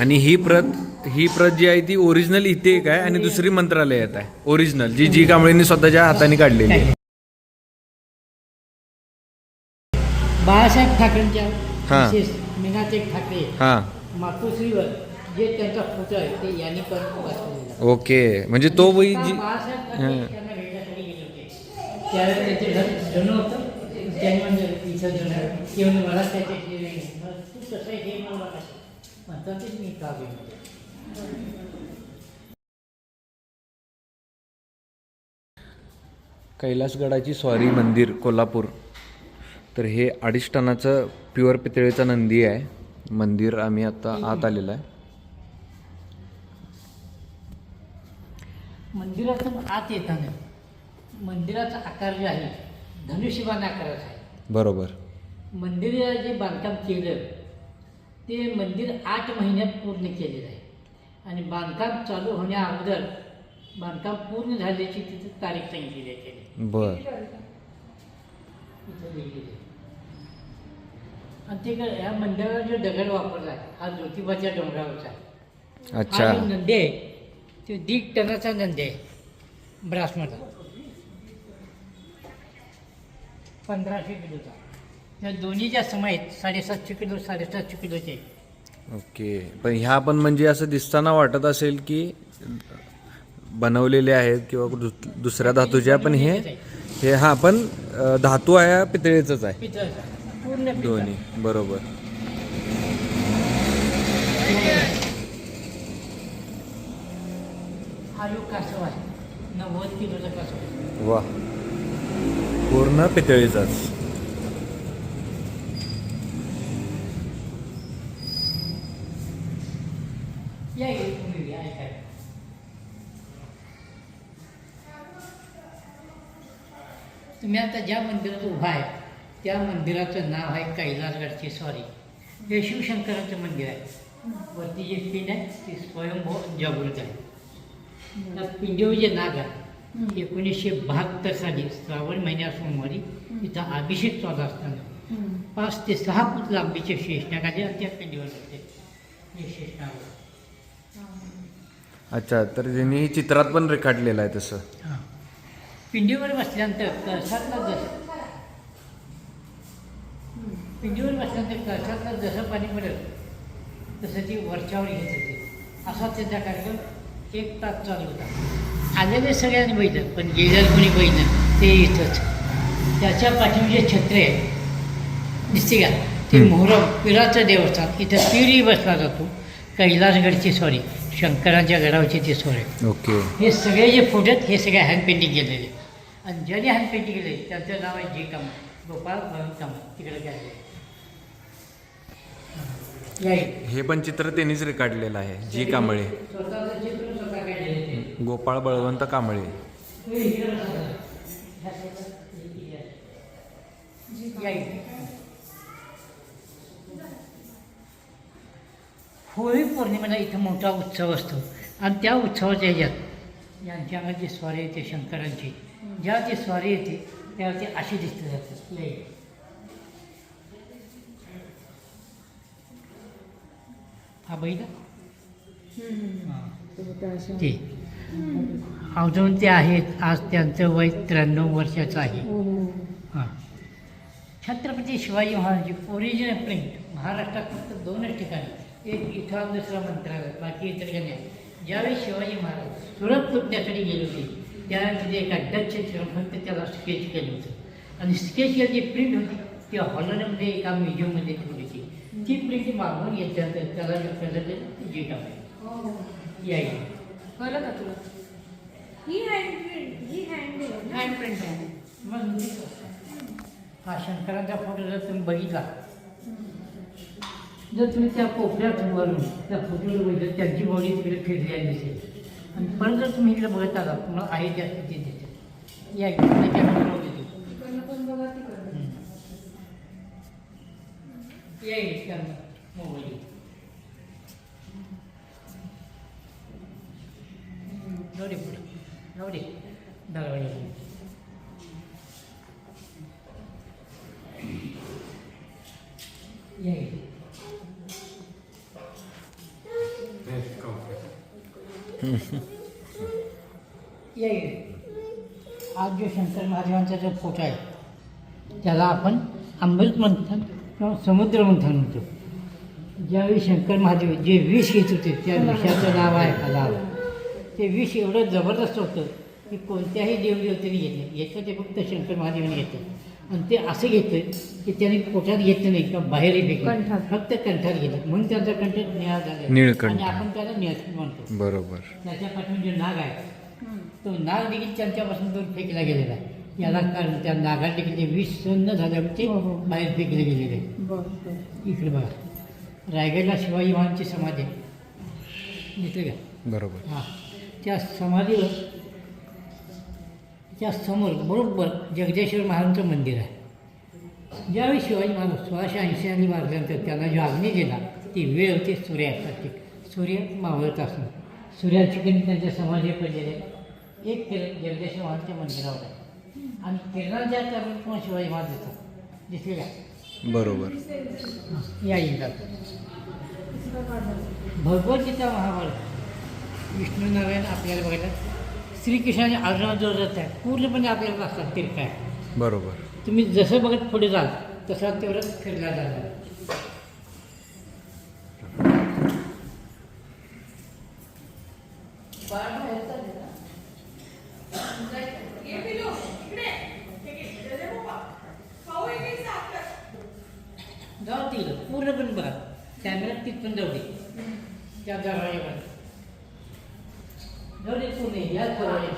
आणि ही प्रत ही प्रत जी आहे ती ओरिजिनल इथे एक आहे आणि दुसरी मंत्रालयात आहे ओरिजिनल जी जी कांबळेंनी स्वतःच्या हाताने काढलेली आहे बाळासाहेब ठाकरेंच्या हा. मिसेस मीनाताई ठाकरे हां मातोश्रीवर जे त्यांचा फोटो आहे ते यांनी आहे. ओके म्हणजे तो वही जी बाळासाहेब ठाकरे हां. त्यांना भेटण्यासाठी गेले होते त्यावेळेस त्यांचे घर जुनं होतं त्यांनी म्हणजे इथं जुनं ते म्हणजे मला त्याच्याशी मला तू कसं आहे हे मला म्हणतात ते मी का घेऊन कैलासगडाची स्वारी मंदिर कोल्हापूर. तर हे अडीच टनाचं प्युअर पितळेचा नंदी आहे. मंदिर आम्ही आता आत आलेलं आहे. मंदिरातून आत येताना मंदिराचा आकार जे आहे धनुष्यबाण आकाराचा आहे. बरोबर. मंदिराला जे बांधकाम केलं ते मंदिर आठ महिन्यात पूर्ण केलेलं आहे. आणि बांधकाम चालू होण्या अगोदर बांधकाम पूर्ण झाल्याची तिथं तारीख सांगितलेली आहे त्याने. बर. इथं लिहिलेली आहे. आणि ते काय ह्या मंदिराला जो दगड वापरला आहे हा ज्योतिबाच्या डोंगरावरचा आहे. अच्छा. हा जो नंदी आहे तो दीड टनाचा नंदी आहे ब्रासमधला पंधराशे किलोचा. त्या दोन्हीच्या समाईत साडेसातशे किलो साडेसातशे किलोचे. ओके. पण ह्या पण म्हणजे असं दिसताना वाटत असेल की बनवलेले आहेत किंवा दु- दुसऱ्या धातूच्या पण हे हे हा पण अं, धातू आहे हा पितळेचंच आहे. पितळचा पूर्ण पितळ. दोन्ही बरोबर. हा जो कासव आहे नव्वद किलोचा कासव आहे. वा पूर्ण पितळेचाच. तुम्ही आता ज्या मंदिरात उभा आहे त्या मंदिराचं नाव आहे कैलासगडचे सॉरी हे शिवशंकराचं मंदिर आहे. वरती जे पिंड आहे ते स्वयंभू जागृत आहे. त्या पिंडीवर जे नाग आहे एकोणीसशे बहात्तर साली श्रावण महिन्या सोमवारी तिथं अभिषेक चालू असताना पाच ते सहा फूट लांबीचे शेषनाग आले आणि त्या पिंडीवर होते हे शेषनाग अच्छा तर त्यांनी हे चित्रात पण रेखाटलेलं आहे तसं. हां. पिंडीवर बसल्यानंतर कळसातलं जसं पिंडीवर बसल्यानंतर कळसातलं जसं पाणी पडत तसं ती वरच्यावर घेत होते. असा त्यांचा कार्यक्रम एक तास चालू होता. आलेले सगळ्यांनी बघितलं पण गेलेलं कोणी बघितलं ते इथंच. त्याच्या पाठीमध्ये छत्र आहे दिसते का? ते. मोहरम पिराचं देवस्थान. इथं पिरी बसला जातो. कैलासगडची सॉरी शंकराच्या गडावरची ती सोय ओके. हे सगळे जे फोटो आहेत हे सगळे हँड पेंटिंग केलेले. आणि ज्याने हँड पेंटिंग केले त्यांचं नाव आहे जे काम गोपाळ काम तिकडे इथे. हे पण चित्र त्यांनीच रेखाटलेलं आहे जी कांबळे स्वतःचं चित्र स्वतः काढलेलं आहे. गोपाळ बळवंत कांबळे हे इकडे बघा. ह्या साईडला हे आहे. या इथे. होळी पौर्णिमेला इथं मोठा उत्सव असतो आणि त्या उत्सवाच्या ह्याच्यात यांच्या अंगात जी स्वारी येते शंकरांची ज्या ती स्वारी येते त्यावर ते अशी दिसते जातात या इथे. हा हां. ते. अजून ते आहेत आज त्यांचं वय त्र्याण्णव वर्षाचं आहे. हां छत्रपती शिवाजी महाराजांची ओरिजिनल प्रिंट महाराष्ट्रात फक्त दोनच ठिकाणी एक इथं दुसरा मंत्रालय बाकी इतर काही नाही ज्यावेळी शिवाजी महाराज सुरत लुटण्यासाठी गेले होते त्यावेळी एका डच चित्रपट त्याला स्केच केलं होतं. आणि स्केच केली जी प्रिंट होती ती हॉलंडमध्ये एका म्युझियममध्ये ठेवली होती. ती प्रिंट मागून घेतल्यानंतर त्याला जे कलर जी टाकली या. कळलं का तुला? ही हँड प्रिंट ही हँड हँड प्रिंट आहे. मग हा शंकरांचा फोटो जर तुम्ही बघितला जर तुम्ही त्या कोपऱ्यात वरून त्या फोटोला बघितलं त्यांची बॉडी तिकडे फिरलेली दिसेल आणि परत जर तुम्ही इकडे बघत आला तुम्हाला आहे त्या स्थितीत दिसेल या इकडे मोबाईल जाऊ दे पुढे. जाऊ दे. या येईल आज जो शंकर महादेवांचा जो फोटो आहे त्याला आपण अमृत मंथन किंवा समुद्र मंथन म्हणतो. ज्यावेळी शंकर महादेव जे विष घेत होते त्या विषाचं नाव आहे हलाल. ते विष एवढं जबरदस्त होतं की कोणत्याही देवदेवतेने घेतलं. घेतलं ते फक्त शंकर महादेवाने घेतलं. आणि ते असं घेतलं की त्याने पोटात घेतलं नाही किंवा बाहेरही कंठात. फक्त कंठात घेतलं. म्हणून त्यांचा कंठ निळा झाला. आणि आपण त्याला निळकंठ म्हणतो. बरोबर. त्याच्या पाठीमध्ये जो नाग आहे तो नाग देखील त्यांच्यापासून दूर फेकला गेलेला आहे. याला कारण त्या नागात देखील ते विष सहन न झाल्यामुळे ते हो, हो. बाहेर फेकले गेलेले इकडे बघा. रायगडला शिवाजी महाराजांची समाधी आहे. का बरोबर. हां. त्या समाधीवर त्या समोर बरोबर जगदेश्वर महाराजांचं मंदिर आहे. ज्यावेळी शिवाजी महाराज सोळाशे ऐंशी आणि वाजल्यानंतर त्यांना जो अग्नी दिला ती वेळ होती सूर्यास्ताची सूर्य मावळत असणं सूर्याची किरण त्यांच्या समाधी पडलेले. एक किरण जगदेश्वर महाराजांच्या मंदिरावर आहे. आणि किरणांच्या त्यावर पण शिवाजी महाराज येतात. दिसले का बरोबर. या इंदात भगवद्गीता महाभारत. विष्णू नारायण आपल्याला बघायला श्रीकृष्णाने अर्जुना जो रथ आहे पूर्णपणे आपल्याला असतात ते काय बरोबर. तुम्ही जसं बघत पुढे जाल तसा तेवढं फिरला जाणार जाऊ तिला पूर्णपणे बघा. कॅमेरा तिथून जाऊ दे. त्या दरवाजेकडे जाऊ दे पूर्ण याच दरवाजे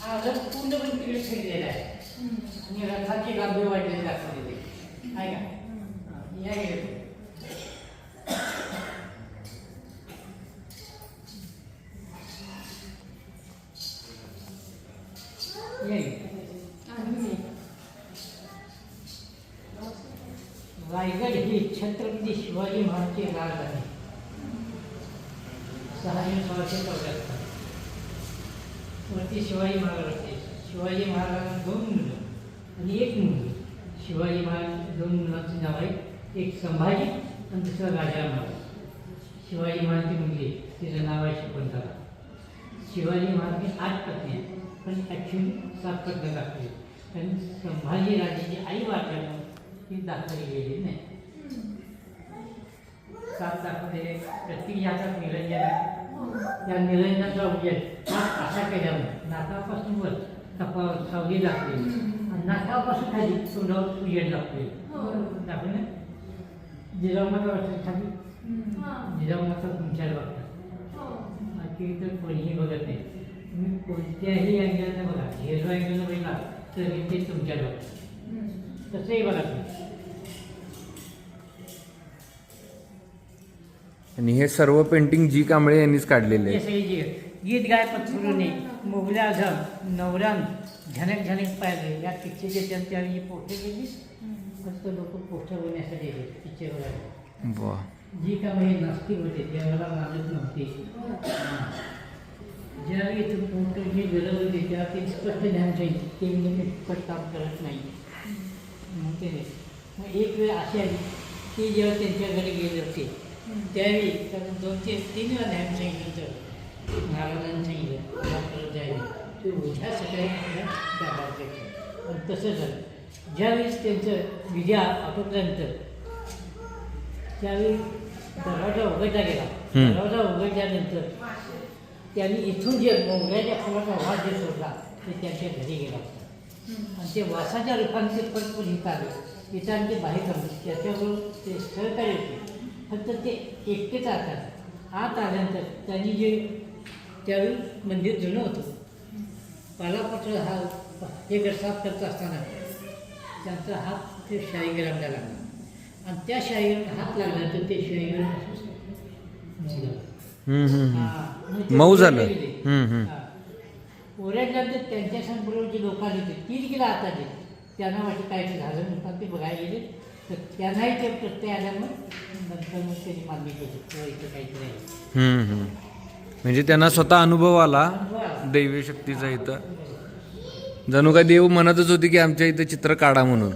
हा रथ पूर्णपणे तिकडे फिरलेला आहे आणि रथाची गांभी वाढलेली दाखवलेली आहे का हा, या इकडे. या इकडे. रायगड ही छत्रपती शिवाजी महाराजचे राग आहे. सहाशे सोळाशे चौऱ्याहत्तर. वरती शिवाजी महाराज असते शिवाजी महाराजांना दोन मुलं आणि एक मुलगी. शिवाजी महाराज दोन मुलांची नाव आहे. एक संभाजी आणि दुसरा राजा महाराज. शिवाजी महाराजची मुलगी तिचं नाव आहे शकुंतला. शिवाजी महाराजची आठ पत्नी आहेत. पण ॲक्च्युली सात पत्नी दाखवली कारण संभाजी राजाची आई वाटल्यामुळे ती दाखवली गेली नाही. सात दाखवलेले प्रत्येक हातात निरंजन आहे त्या निरंजनाचा उजेड हा असा केल्यामुळे नाकापासून वर कपावर सावली दाखवली आणि नाकापासून खाली तोंडावर उजेड दाखवली दाखवले जिजामाता वाटतं खाली जिजामाता तुमच्याला बघतात बाकी तर कोणीही बघत नाही. तुम्ही कोणत्याही अँगलनं बघा. झिरो अँगलनं बघा तरी ते बघतात तसंही बघा तुम्ही. आणि हे सर्व पेंटिंग जी कांबळे यांनीच काढलेले हे आहे जे गीत गाय पत्सुरूने मुगले आझम नवरान झनक झनक पाहिले या पिक्चरचे त्यांच्या जी पोस्टर गेली फक्त लोक पोस्टर बनवण्यासाठी गेले पिक्चर बघायला वा जी का म्हणजे नास्तिक होते देवाला मानत नव्हते. ज्यावेळी इथं पोस्टरची गरज होती तेव्हा ते स्पष्ट ध्यान ठेवले ते मी फुकट काम करत नाही. मग ते. मग एक वेळ अशी आली की जेव्हा त्यांच्या घरी गेले होते त्यावेळी कारण दोन ते तीन वेळा ध्यान सांगितलं महाराजांनी सांगितलं डॉक्टर द्यावे ते उद्या सकाळी आपल्या आणि तसं झालं. ज्यावेळेस त्यांचं विद्या आटोपल्यानंतर त्यावेळी दरवाजा उघडला गेला. दरवाजा उघडल्यानंतर त्यांनी इथून जे मोगऱ्याच्या फुलाचा वास जे सोडला ते त्यांच्या घरी गेला. होता आणि ते वासाच्या ते परत पण इथं आले. इथं आणि ते बाहेर आले. त्याच्याबरोबर ते सहकारी होते फक्त ते एकटेच आतात आत आल्यानंतर त्यांनी जे त्यावेळी मंदिर जुनं होतं. पालापत्र हा हे घर साफ करत असताना त्यांचा हात ते शाहीगरांना लागला. आणि त्या शाहीगर हात लागला तर ते शाहीगर मोडलं. हम्म, हम्म, हम्म. मग ते मऊ झालं. ओरडल्यानंतर त्यांच्यासमोर जे लोक आले होते तीन गेला आता त्यांना वाटलं काय ते झालं म्हणतात ते बघायला गेले. तर त्यांनाही ते प्रत्यय आल्यामुळे नंतर मग त्यांनी मान्य केली. किंवा इथं काहीतरी आहे. हम्म, हम्म. म्हणजे त्यांना स्वतः अनुभव आला. दैवी शक्तीचा इथं. जणू काय देव म्हणतच होती की आमच्या इथं चित्र काढा म्हणून.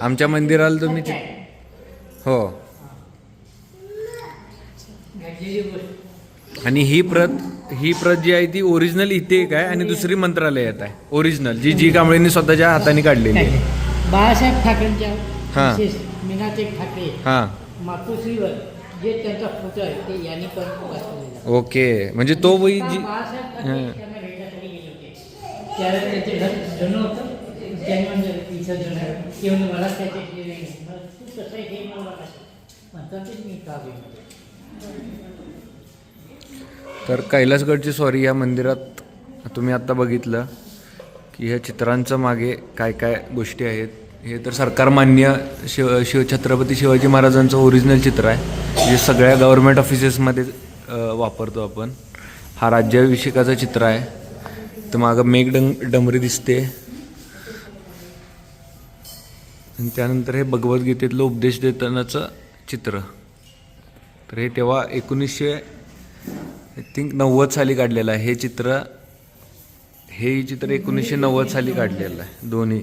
आमच्या मंदिराला तुम्ही सत्य चित- आहे. हो. घडलेली गोष्ट. आणि ही प्रत ही प्रत जी आहे ती ओरिजिनल इथे एक आहे आणि दुसरी मंत्रालयात आहे. ओरिजिनल जी जी कांबळेंनी स्वतःच्या हाताने काढलेली आहे. बाळासाहेब ठाकरेंच्या हां. मिसेस मीनाताई ठाकरे हां. मातोश्रीवर जे त्यांचा फोटो आहे ते यांनी पण ओके. म्हणजे तो वही जी बाळासाहेब ठाकरे हां. त्यांना भेटण्यासाठी गेले होते. त्यावेळेस त्यांचे घर जुनं होतं. त्यांनी म्हणजे तिचं जुनं आहे. ते म्हणजे मला त्याच्याशी मला तू कसं आहे हे मला कसं म्हणतात ते मी का घेऊन तर कैलासगडची स्वारी या मंदिरात तुम्ही आत्ता बघितलं की ह्या चित्रांचं मागे काय काय गोष्टी आहेत. हे तर सरकारमान्य शिव शिव छत्रपती शिवाजी महाराजांचं ओरिजिनल चित्र आहे. जे सगळ्या गव्हर्मेंट ऑफिसेसमध्ये वापरतो आपण. हा राज्याभिषेकाचं चित्र आहे. तर मागं मेघ डंग डमरी दिसते. आणि त्यानंतर हे भगवद्गीतेतलं उपदेश देतानाचं चित्र. तर हे तेव्हा एकोणीसशे आय थिंक नव्वद साली काढलेलं आहे. हे चित्र हे चित्र एकोणीसशे नव्वद साली काढलेलं आहे. दोन्ही.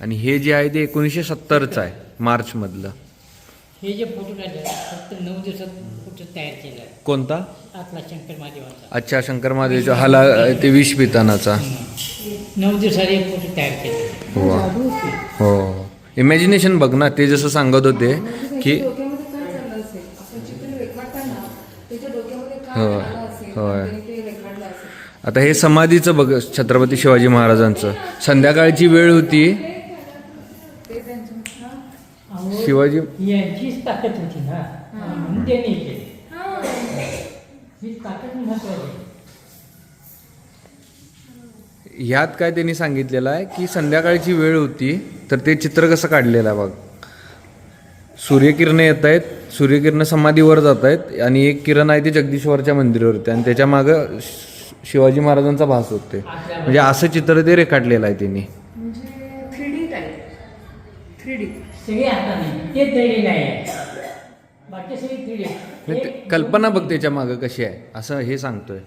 आणि हे जे आहे ते एकोणीसशे सत्तरचं आहे मार्चमधलं. हे जे फोटो काढले फक्त नऊ दिवसात फोटो तयार केला कोणता? शंकर महादेवाचा. अच्छा शंकर महादेवचा हाला ते विष पितानाचा. नऊ दिवसात एक फोटो तयार केला वा. हो. इमॅजिनेशन बघ ना ते जसं सांगत होते की होय, आता हे समाधीचं बघ छत्रपती शिवाजी महाराजांचं. संध्याकाळची वेळ होती. शिवाजी यांचीच ताकद होती ना. म्हणून त्यांनी हे केले. ही. ताकद महत्वाची ह्यात काय त्यांनी सांगितलेलं आहे की संध्याकाळची वेळ होती तर ते चित्र कसं काढलेलं आहे बघ. सूर्यकिरणं येत आहेत सूर्यकिरणं समाधीवर जात आहेत आणि एक किरण आहे ती जगदीश्वरच्या मंदिरावरती आणि त्याच्या मागं श- शिवाजी महाराजांचा भास होते म्हणजे असं चित्र ते रेखाटलेलं आहे त्यांनी. सगळे हाताने ते तरी नाही आहे. बाकी सगळी तिडे म्हणजे ते- कल्पना बघ त्याच्या मागं कशी आहे. असं हे सांगतोय.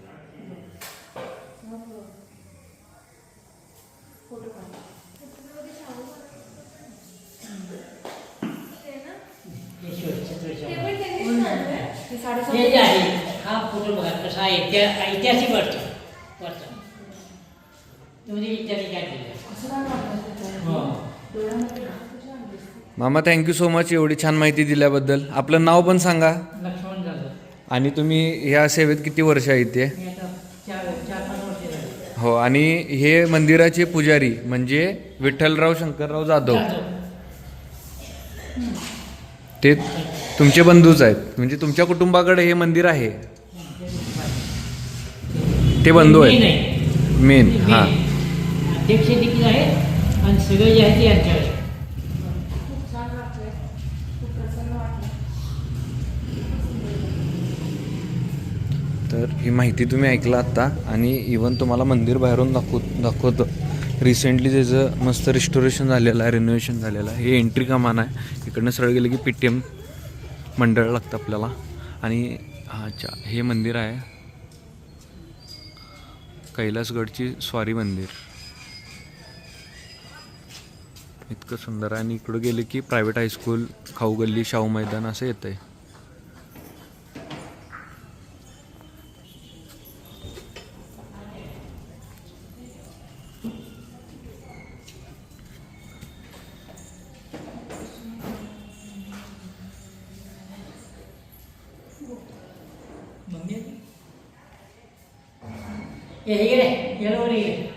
हे हे जे आहे हा फोटो बघा कसा आहे. त्या ऐतिहासिक काय केलं? हो. डोळ्यामध्ये? मामा थँक्यू सो मच एवढी छान माहिती दिल्याबद्दल. आपलं नाव पण सांगा. लक्ष्मण आणि तुम्ही ह्या सेवेत किती वर्ष आहे ते? मी आता चार चार पाच वर्ष झाली. हो आणि हे मंदिराचे पुजारी म्हणजे विठ्ठलराव शंकरराव जाधव. ते तुमचे बंधूच आहेत. म्हणजे तुमच्या कुटुंबाकडे हे मंदिर आहे. ते बंधू मी आहेत नाही मेन मी हां. अध्यक्ष देखील आहे आणि सगळं जे आहे ते यांच्याकडे. ही माहिती तुम्ही ऐकला आत्ता आणि इवन तुम्हाला मंदिर बाहेरून दाखव दाखवतं. रिसेंटली त्याचं मस्त रिस्टोरेशन झालेलं आहे रिनोव्हेशन झालेलं आहे हे एंट्री कमान आहे इकडनं सरळ गेलं की पी टी एम मंडळ लागतं आपल्याला. आणि अच्छा हे मंदिर आहे. कैलासगडची स्वारी मंदिर. इतकं सुंदर आहे आणि इकडं गेलं की प्रायव्हेट हायस्कूल खाऊ गल्ली शाहू मैदान असं येतं आहे मम्मी हे